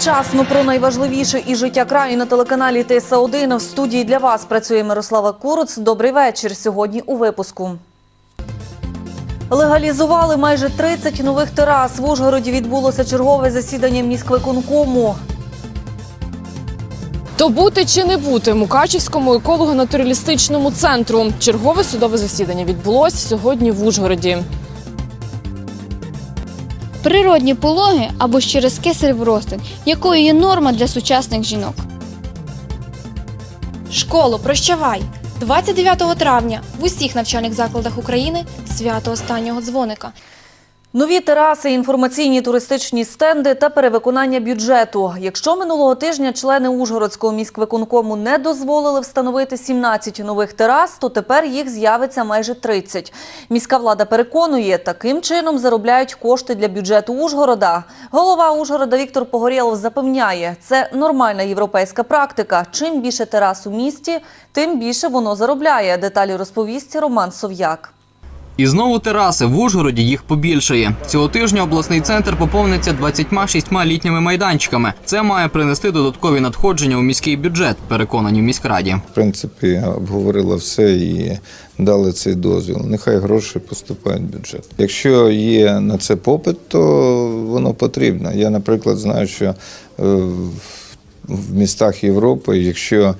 Вчасно про найважливіше і життя краю на телеканалі ТСА 1 В студії для вас працює Мирослава Куруц. Добрий вечір. Сьогодні у випуску. Легалізували майже 30 нових терас. В Ужгороді відбулося чергове засідання міськвиконкому. То бути чи не бути Мукачівському еколого-натуралістичному центру. Чергове судове засідання відбулось сьогодні в Ужгороді. Природні пологи або ж через кесарів розтин, якою є норма для сучасних жінок. Школу, прощавай! 29 травня в усіх навчальних закладах України свято останнього дзвоника. Нові тераси, інформаційні туристичні стенди та перевиконання бюджету. Якщо минулого тижня члени Ужгородського міськвиконкому не дозволили встановити 17 нових терас, то тепер їх з'явиться майже 30. Міська влада переконує, таким чином заробляють кошти для бюджету Ужгорода. Голова Ужгорода Віктор Погорєлов запевняє, це нормальна європейська практика. Чим більше терас у місті, тим більше воно заробляє. Деталі розповість Роман Сов'як. І знову тераси в Ужгороді їх побільшає. Цього тижня обласний центр поповниться 26 літніми майданчиками. Це має принести додаткові надходження у міський бюджет, переконані в міськраді. В принципі, обговорила все і дали цей дозвіл. Нехай гроші поступають в бюджет. Якщо є на це попит, то воно потрібно. Я, наприклад, знаю, що е, в- містах Європи, якщо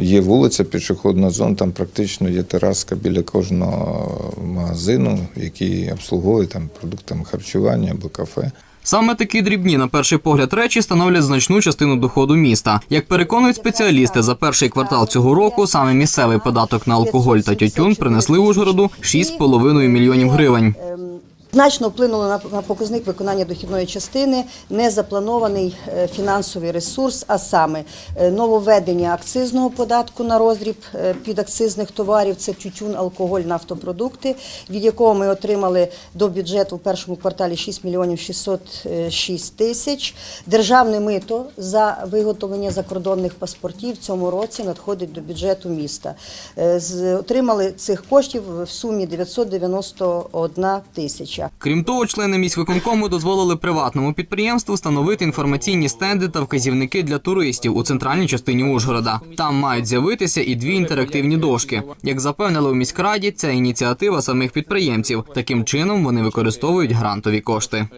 є вулиця, пішохідна зона, там практично є тераска біля кожного магазину, який обслуговує там продуктами харчування або кафе. Саме такі дрібні, на перший погляд, речі становлять значну частину доходу міста. Як переконують спеціалісти, за перший квартал цього року саме місцевий податок на алкоголь та тютюн принесли Ужгороду 6,5 мільйонів гривень. Значно вплинуло на, на показник виконання дохідної частини незапланований е, фінансовий ресурс, а саме е, нововведення акцизного податку на роздріб е, підакцизних товарів, це тютюн, алкоголь, нафтопродукти, від якого ми отримали до бюджету в першому кварталі 6 мільйонів 606 тисяч. Державне мито за виготовлення закордонних паспортів в цьому році надходить до бюджету міста. З- Отримали цих коштів в сумі 991 тисяча. Крім того, члени міськвиконкому дозволили приватному підприємству встановити інформаційні стенди та вказівники для туристів у центральній частині Ужгорода. Там мають з'явитися і дві інтерактивні дошки. Як запевнили у міськраді, це ініціатива самих підприємців. Таким чином вони використовують грантові кошти.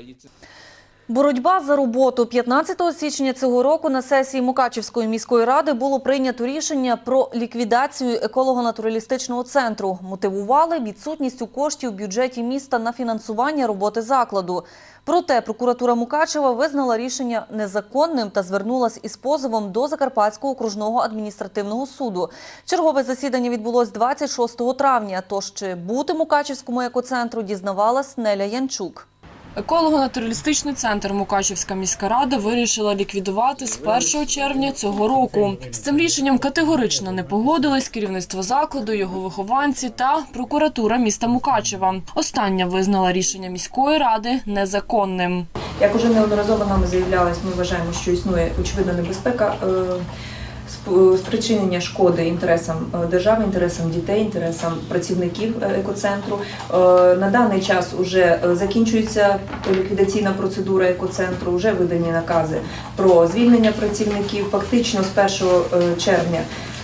Боротьба за роботу 15 січня цього року на сесії Мукачівської міської ради було прийнято рішення про ліквідацію еколого-натуралістичного центру. Мотивували відсутністю коштів в бюджеті міста на фінансування роботи закладу. Проте прокуратура Мукачева визнала рішення незаконним та звернулась із позовом до Закарпатського окружного адміністративного суду. Чергове засідання відбулось 26 травня. Тож чи бути Мукачівському екоцентру дізнавалась Неля Янчук. Еколого-натуралістичний центр Мукачівська міська рада вирішила ліквідувати з 1 червня цього року. З цим рішенням категорично не погодились керівництво закладу, його вихованці та прокуратура міста Мукачева. Остання визнала рішення міської ради незаконним. Як уже неодноразово нам заявлялось, ми вважаємо, що існує очевидна небезпека е, спричинення шкоди інтересам е, держави, інтересам дітей, інтересам працівників е, екоцентру. Е, На даний час вже закінчується ліквідаційна процедура екоцентру, вже видані накази про звільнення працівників. Фактично з 1 е, червня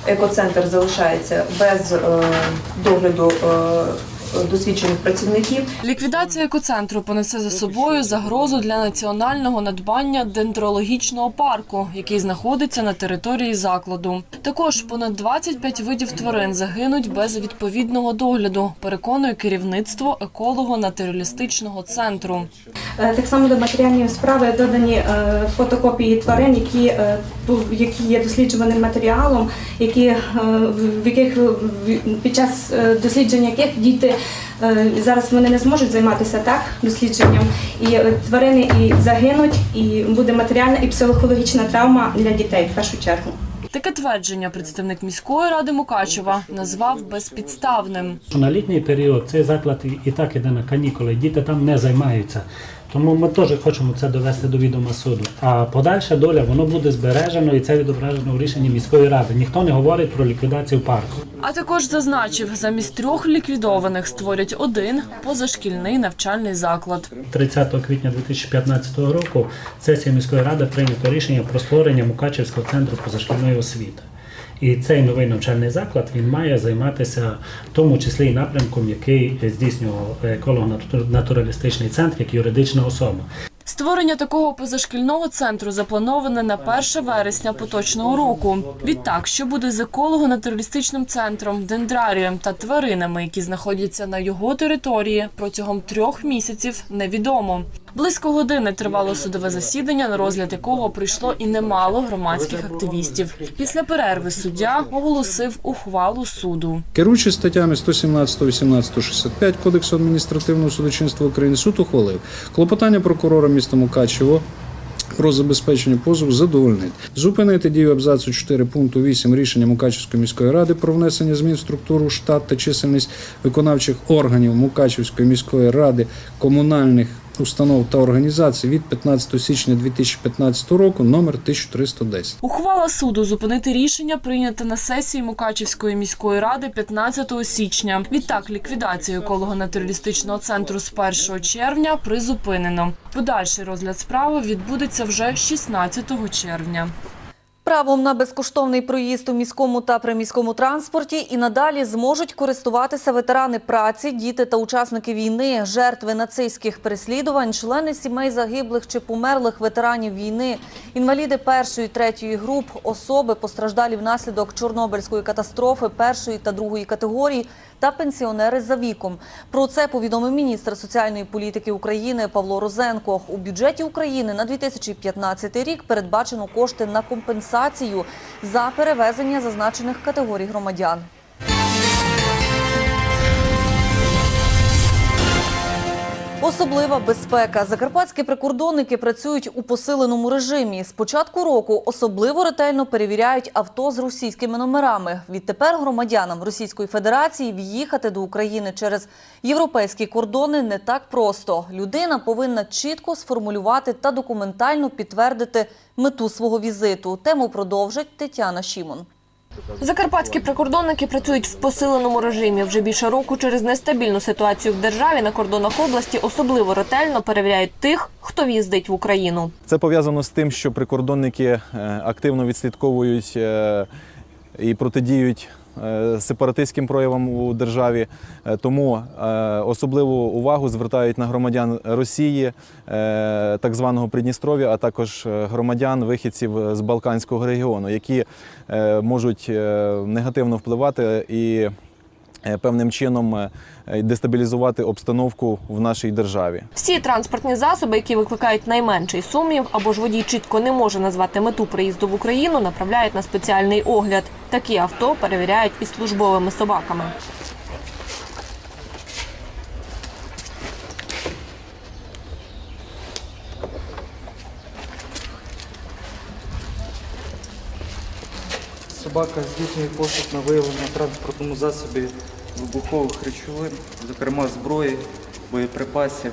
екоцентр залишається без догляду досвідчених працівників. Ліквідація екоцентру понесе за собою загрозу для національного надбання дендрологічного парку, який знаходиться на території закладу. Також понад 25 видів тварин загинуть без відповідного догляду. Переконує керівництво еколого-натуралістичного центру. Е, Так само до матеріальної справи додані е, фотокопії тварин, які, е, які є досліджуваним матеріалом, які, в яких під час дослідження яких діти зараз вони не зможуть займатися так дослідженням. І е, тварини і загинуть, і буде матеріальна і психологічна травма для дітей в першу чергу. Таке твердження представник міської ради Мукачева назвав безпідставним. На літній період цей заклад і так іде на канікули, діти там не займаються. Тому ми теж хочемо це довести до відома суду. А подальша доля воно буде збережено і це відображено в рішенні міської ради. Ніхто не говорить про ліквідацію парку. А також зазначив, замість трьох ліквідованих створять один позашкільний навчальний заклад. 30 квітня 2015 року сесія міської ради прийнято рішення про створення Мукачівського центру позашкільної освіти. І цей новий навчальний заклад він має займатися в тому числі і напрямком, який здійснював еколого-натуралістичний центр як юридична особа. Створення такого позашкільного центру заплановане на 1 вересня поточного року. Відтак, що буде з еколого-натуралістичним центром, дендрарієм та тваринами, які знаходяться на його території, протягом трьох місяців невідомо. Близько години тривало судове засідання, на розгляд якого прийшло і немало громадських активістів. Після перерви суддя оголосив ухвалу суду. Керуючись статтями 117, 18, 65 Кодексу адміністративного судочинства України, суд ухвалив клопотання прокурора міста Мукачево про забезпечення позову задовольнить. Зупинити дію абзацу 4 пункту 8 рішення Мукачівської міської ради про внесення змін в структуру штат та чисельність виконавчих органів Мукачівської міської ради комунальних установ та організацій від 15 січня 2015 року номер 1310. Ухвала суду зупинити рішення прийнята на сесії Мукачівської міської ради 15 січня. Відтак ліквідацію еколого-натуралістичного центру з 1 червня призупинено. Подальший розгляд справи відбудеться вже 16 червня. Правом на безкоштовний проїзд у міському та приміському транспорті і надалі зможуть користуватися ветерани праці, діти та учасники війни, жертви нацистських переслідувань, члени сімей загиблих чи померлих ветеранів війни, інваліди першої третьої груп, особи постраждалі внаслідок Чорнобильської катастрофи першої та другої категорії та пенсіонери за віком. Про це повідомив міністр соціальної політики України Павло Розенко. У бюджеті України на 2015 рік передбачено кошти на компенсацію за перевезення зазначених категорій громадян. Особлива безпека. Закарпатські прикордонники працюють у посиленому режимі. З початку року особливо ретельно перевіряють авто з російськими номерами. Відтепер громадянам Російської Федерації в'їхати до України через європейські кордони не так просто. Людина повинна чітко сформулювати та документально підтвердити мету свого візиту. Тему продовжить Тетяна Шімон. Закарпатські прикордонники працюють в посиленому режимі. Вже більше року через нестабільну ситуацію в державі на кордонах області особливо ретельно перевіряють тих, хто в'їздить в Україну. Це пов'язано з тим, що прикордонники е, активно відслідковують е, і протидіють сепаратистським проявам у державі. Е, Тому е, особливу увагу звертають на громадян Росії, е, так званого Придністров'я, а також е, громадян вихідців з Балканського регіону, які е, можуть е, негативно впливати і е, певним чином е, дестабілізувати обстановку в нашій державі. Всі транспортні засоби, які викликають найменший сумнів, або ж водій чітко не може назвати мету приїзду в Україну, направляють на спеціальний огляд. Такі авто перевіряють із службовими собаками. Собака здійснює пошук на виявлення транспортному засобі вибухових речовин, зокрема зброї, боєприпасів.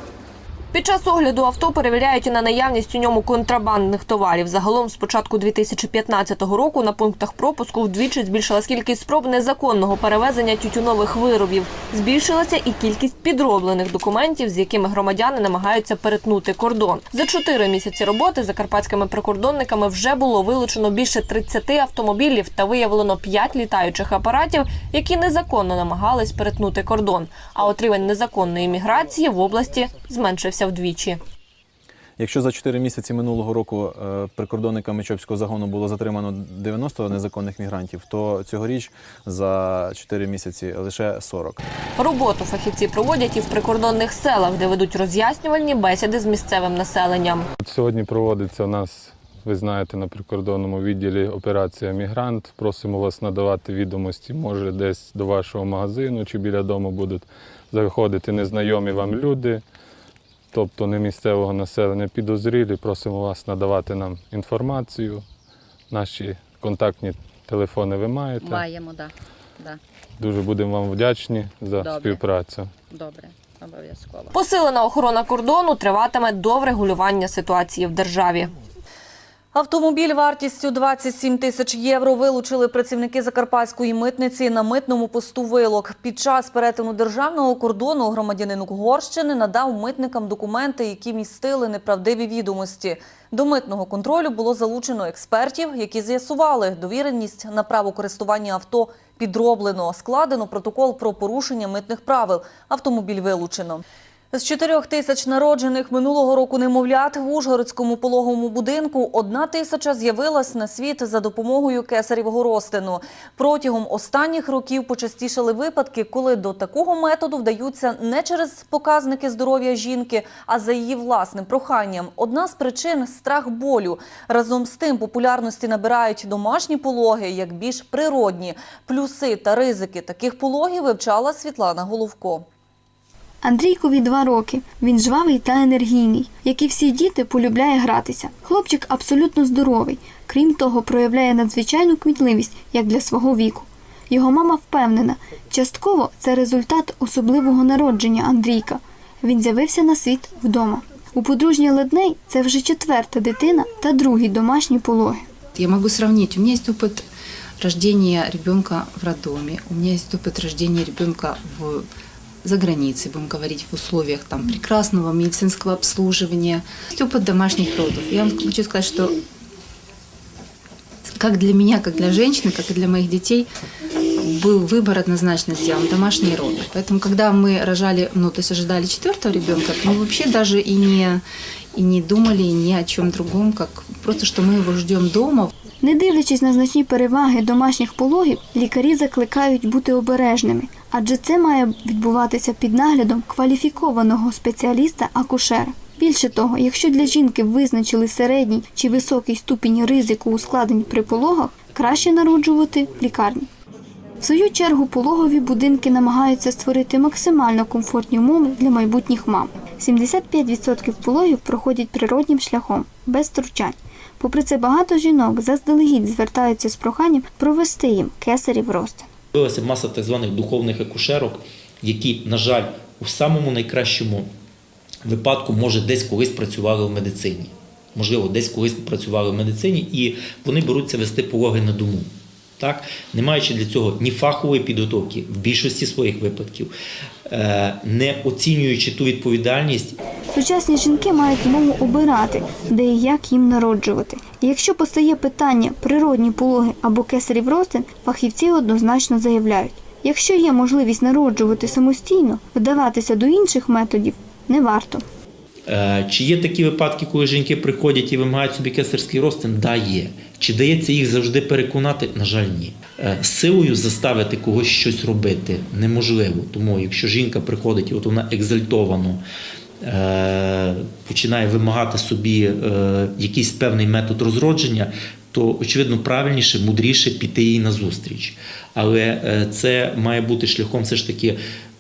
Під час огляду авто перевіряють і на наявність у ньому контрабандних товарів. Загалом з початку 2015 року на пунктах пропуску вдвічі збільшилась кількість спроб незаконного перевезення тютюнових виробів. Збільшилася і кількість підроблених документів, з якими громадяни намагаються перетнути кордон. За чотири місяці роботи закарпатськими прикордонниками вже було вилучено більше 30 автомобілів та виявлено 5 літаючих апаратів, які незаконно намагались перетнути кордон. А от рівень незаконної міграції в області зменшився вдвічі. Якщо за 4 місяці минулого року е, прикордонниками Чопського загону було затримано 90 незаконних мігрантів, то цьогоріч за 4 місяці лише 40. Роботу фахівці проводять і в прикордонних селах, де ведуть роз'яснювальні бесіди з місцевим населенням. Сьогодні проводиться у нас, ви знаєте, на прикордонному відділі операція Мігрант. Просимо вас надавати відомості, може, десь до вашого магазину чи біля дому будуть заходити незнайомі вам люди, тобто не місцевого населення підозрілі. Просимо вас надавати нам інформацію. Наші контактні телефони ви маєте. Маємо, так. Да. Да. Дуже будемо вам вдячні за Добре. співпрацю. Добре. Обов'язково. Посилена охорона кордону триватиме до врегулювання ситуації в державі. Автомобіль вартістю 27 тисяч євро вилучили працівники закарпатської митниці на митному посту Вилок. Під час перетину державного кордону громадянин Угорщини надав митникам документи, які містили неправдиві відомості. До митного контролю було залучено експертів, які з'ясували довіреність на право користування авто підроблено. Складено протокол про порушення митних правил. Автомобіль вилучено. З чотирьох тисяч народжених минулого року немовлят в Ужгородському пологовому будинку одна тисяча з'явилась на світ за допомогою кесарівого розтину. Протягом останніх років почастішали випадки, коли до такого методу вдаються не через показники здоров'я жінки, а за її власним проханням. Одна з причин страх болю. Разом з тим популярності набирають домашні пологи як більш природні. Плюси та ризики таких пологів вивчала Світлана Головко. Андрійкові два роки. Він жвавий та енергійний. Як і всі діти, полюбляє гратися. Хлопчик абсолютно здоровий. Крім того, проявляє надзвичайну кмітливість, як для свого віку. Його мама впевнена, частково це результат особливого народження Андрійка. Він з'явився на світ вдома. У подружній ледней це вже четверта дитина та другі домашні пологи. Я могу сравнить. У меня есть опыт рождения ребенка в роддоме, у меня есть опыт рождения ребенка в за границей, будем говорить, в условиях там прекрасного медицинского обслуживания. Есть опыт домашних родов. Я вам хочу сказать, что как для меня, как для женщины, как и для моих детей, был выбор однозначно сделан – домашние роды. Поэтому, когда мы рожали, ну, то есть ожидали четвертого ребенка, то мы вообще даже и не, и не думали ни о чем другом, как просто, что мы его ждем дома. Не дивлячись на значні переваги домашніх пологів, лікарі закликають бути обережними, адже це має відбуватися під наглядом кваліфікованого спеціаліста-акушера. Більше того, якщо для жінки визначили середній чи високий ступінь ризику ускладнень при пологах, краще народжувати в лікарні. В свою чергу пологові будинки намагаються створити максимально комфортні умови для майбутніх мам. 75% пологів проходять природнім шляхом, без втручань. Попри це, багато жінок заздалегідь звертаються з проханням провести їм кесарів розтин. З'явилася маса так званих духовних акушерок, які, на жаль, у самому найкращому випадку, може, десь колись працювали в медицині. Можливо, десь колись працювали в медицині, і вони беруться вести пологи на дому. Так? Не маючи для цього ні фахової підготовки в більшості своїх випадків, е, не оцінюючи ту відповідальність, Сучасні жінки мають змогу обирати, де і як їм народжувати. І якщо постає питання природні пологи або кесарів розтин, фахівці однозначно заявляють: якщо є можливість народжувати самостійно, вдаватися до інших методів не варто. Е, Чи є такі випадки, коли жінки приходять і вимагають собі кесарський розтин? Да, є. Чи дається їх завжди переконати? На жаль, ні. Е, Силою заставити когось щось робити неможливо. Тому якщо жінка приходить от вона екзальтовано починає вимагати собі е, якийсь певний метод розродження, то очевидно правильніше, мудріше піти їй назустріч. Але е, це має бути шляхом все ж таки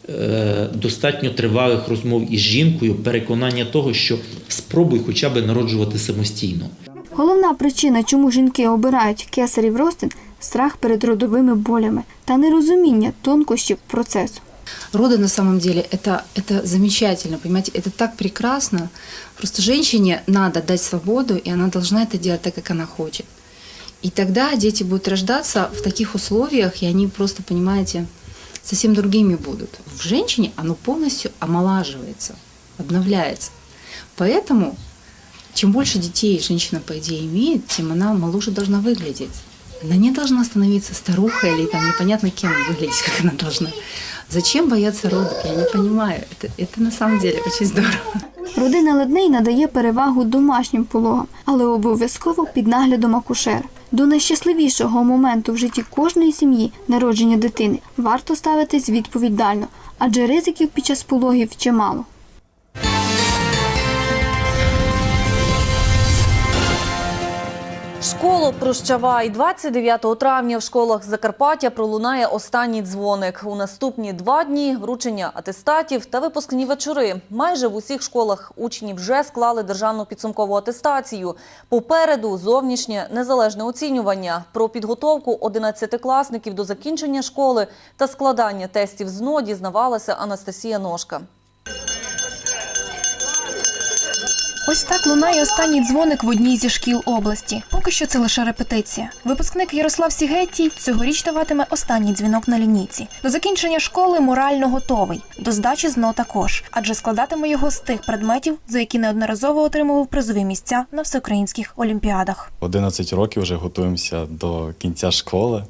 е, достатньо тривалих розмов із жінкою, переконання того, що спробуй хоча б народжувати самостійно. Головна причина, чому жінки обирають кесарів розтин – страх перед родовими болями та нерозуміння тонкощів процесу. Роды на самом деле это, это замечательно, понимаете, это так прекрасно. Просто женщине надо дать свободу, и она должна это делать так, как она хочет. И тогда дети будут рождаться в таких условиях, и они просто, понимаете, совсем другими будут. В женщине оно полностью омолаживается, обновляется. Поэтому чем больше детей женщина, по идее, имеет, тем она моложе должна выглядеть. Она не должна становиться старухой или там непонятно кем выглядеть, как она должна. Зачем бояться родов? Я не понимаю. Это, это на самом деле очень здорово. Родина Ледней надає перевагу домашнім пологам, але обов'язково під наглядом акушер. До найщасливішого моменту в житті кожної сім'ї народження дитини варто ставитись відповідально, адже ризиків під час пологів чимало. Школу прощавай 29 травня в школах Закарпаття пролунає останній дзвоник. У наступні два дні вручення атестатів та випускні вечори. Майже в усіх школах учні вже склали державну підсумкову атестацію. Попереду зовнішнє незалежне оцінювання. Про підготовку 11-класників до закінчення школи та складання тестів ЗНО дізнавалася Анастасія Ножка. Ось так лунає останній дзвоник в одній зі шкіл області. Поки що це лише репетиція. Випускник Ярослав Сігетій цьогоріч даватиме останній дзвінок на лінійці. До закінчення школи морально готовий, до здачі ЗНО також, адже складатиме його з тих предметів, за які неодноразово отримував призові місця на всеукраїнських олімпіадах. 11 років вже готуємося до кінця школи.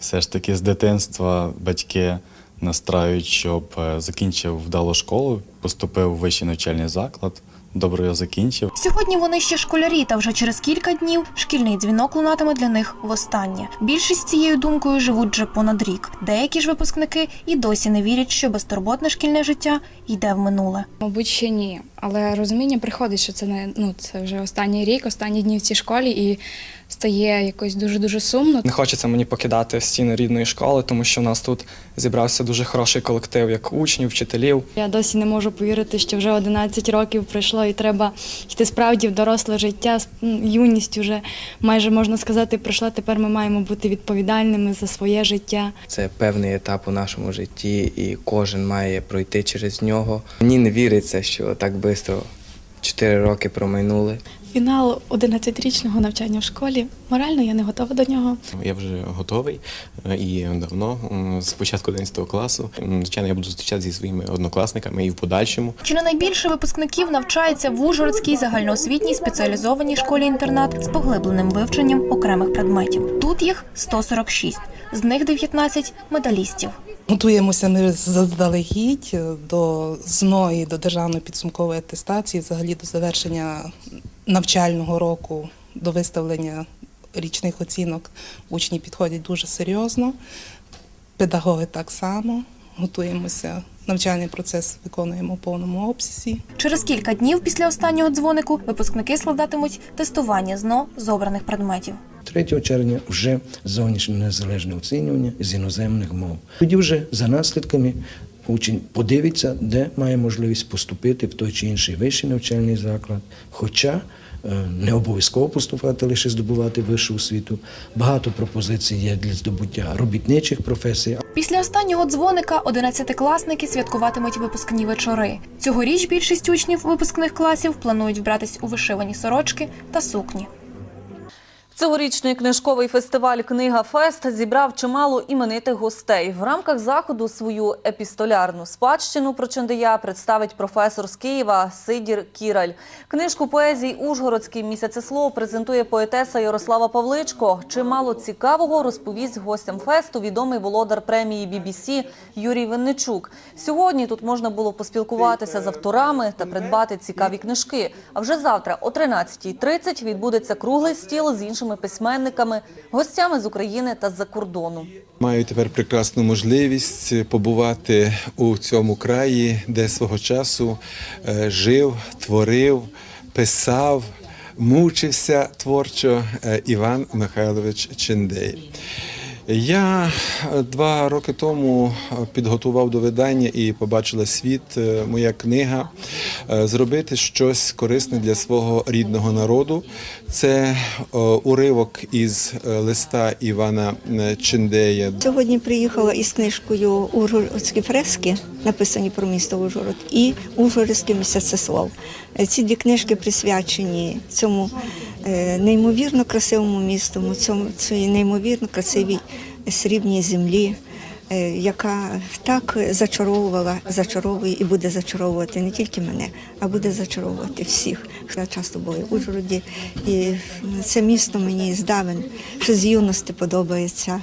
Все ж таки з дитинства батьки настраюють, щоб е, закінчив вдало школу, поступив у вищий навчальний заклад, добре його закінчив. Сьогодні вони ще школярі, та вже через кілька днів шкільний дзвінок лунатиме для них востаннє. Більшість цією думкою живуть вже понад рік. Деякі ж випускники і досі не вірять, що безтурботне шкільне життя йде в минуле. Мабуть, ще ні. Але розуміння приходить, що це не ну це вже останній рік, останні дні в цій школі, і стає якось дуже дуже сумно. Не хочеться мені покидати стіни рідної школи, тому що в нас тут зібрався дуже хороший колектив, як учнів, вчителів. Я досі не можу повірити, що вже 11 років пройшло, і треба йти справді в доросле життя. М, Юність уже майже можна сказати, пройшла. Тепер ми маємо бути відповідальними за своє життя. Це певний етап у нашому житті, і кожен має пройти через нього. Мені не віриться, що так швидко 4 роки промайнули. Фінал 11-річного навчання в школі. Морально я не готова до нього. Я вже готовий е, і давно, з початку 11 класу. Звичайно, я буду зустрічатися зі своїми однокласниками і в подальшому. Чи не найбільше випускників навчається в Ужгородській загальноосвітній спеціалізованій школі-інтернат з поглибленим вивченням окремих предметів. Тут їх 146, з них 19 медалістів. Готуємося ми заздалегідь до ЗНО і до державної підсумкової атестації, взагалі до завершення навчального року, до виставлення річних оцінок. Учні підходять дуже серйозно, педагоги так само. Готуємося, навчальний процес виконуємо в повному обсязі. Через кілька днів після останнього дзвонику випускники складатимуть тестування ЗНО з обраних предметів. 3 червня вже зовнішнє незалежне оцінювання з іноземних мов. Тоді вже за наслідками учень подивиться, де має можливість поступити в той чи інший вищий навчальний заклад. Хоча е, не обов'язково поступати, лише здобувати вищу освіту. Багато пропозицій є для здобуття робітничих професій. Після останнього дзвоника одинадцятикласники святкуватимуть випускні вечори. Цьогоріч більшість учнів випускних класів планують вбратись у вишивані сорочки та сукні. Цьогорічний книжковий фестиваль Книга Фест зібрав чимало іменитих гостей. В рамках заходу свою епістолярну спадщину про Чондия представить професор з Києва Сидір Кіраль. Книжку поезій Ужгородський місяцеслов презентує поетеса Ярослава Павличко. Чимало цікавого розповість гостям фесту відомий володар премії BBC Юрій Винничук. Сьогодні тут можна було поспілкуватися з авторами та придбати цікаві книжки. А вже завтра о 13.30 відбудеться круглий стіл з іншими письменниками, гостями з України та з-за кордону. Маю тепер прекрасну можливість побувати у цьому краї, де свого часу е, жив, творив, писав, мучився творчо е, Іван Михайлович Чендей. Я е, два роки тому підготував до видання і побачила світ моя книга зробити щось корисне для свого рідного народу. Це уривок із е, листа Івана е, Чендея. Сьогодні приїхала із книжкою Ужгородські фрески, написані про місто Ужгород, і Ужгородський місяцеслов. Е, Ці дві книжки присвячені цьому неймовірно красивому місту, цьому цій неймовірно красивій срібній землі. Е, Яка так зачаровувала, зачаровує і буде зачаровувати не тільки мене, а буде зачаровувати всіх. Я часто була в Ужгороді, і це місто мені здавен, що з юності подобається.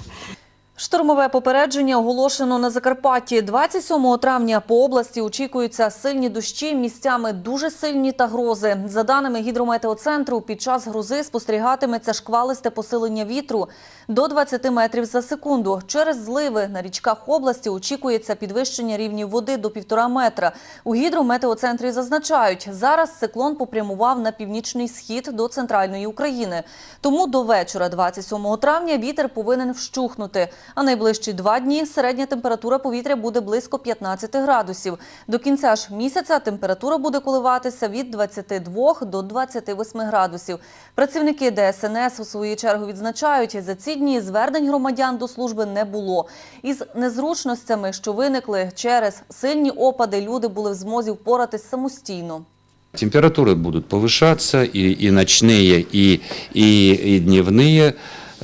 Штормове попередження оголошено на Закарпатті. 27 травня по області очікуються сильні дощі, місцями дуже сильні та грози. За даними гідрометеоцентру, під час грози спостерігатиметься шквалисте посилення вітру до 20 метрів за секунду. Через зливи на річках області очікується підвищення рівнів води до півтора метра. У гідрометеоцентрі зазначають, зараз циклон попрямував на північний схід до центральної України. Тому до вечора 27 травня вітер повинен вщухнути. А найближчі два дні середня температура повітря буде близько 15 градусів. До кінця ж місяця температура буде коливатися від 22 до 28 градусів. Працівники ДСНС у свою чергу відзначають, за ці дні звернень громадян до служби не було. Із незручностями, що виникли через сильні опади, люди були в змозі впоратись самостійно. Температуры будут повышаться, и, и ночные, и, и, и дневные.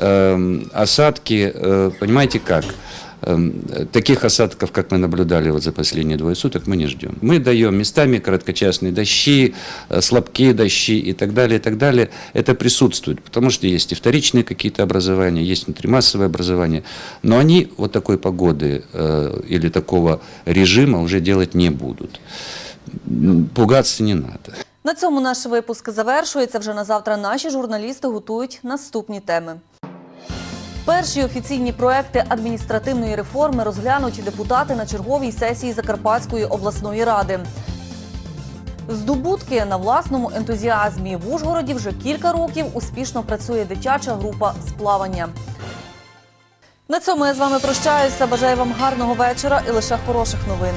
Эм, осадки, э, понимаете как? Эм, Таких осадков, как мы наблюдали вот за последние двое суток, мы не ждем. Мы даем местами короткочасные дожди, э, слабкие дожди и так далее, и так далее. Это присутствует, потому что есть и вторичные какие-то образования, есть внутримассовое образование. Но они вот такой погоды э, или такого режима уже делать не будут. М, Пугаться не надо. На цьому наш випуск завершується. Вже на завтра наші журналісти готують наступні теми. Перші офіційні проекти адміністративної реформи розглянуть депутати на черговій сесії Закарпатської обласної ради. Здобутки на власному ентузіазмі в Ужгороді вже кілька років успішно працює дитяча група з плавання. На цьому я з вами прощаюся. Бажаю вам гарного вечора і лише хороших новин.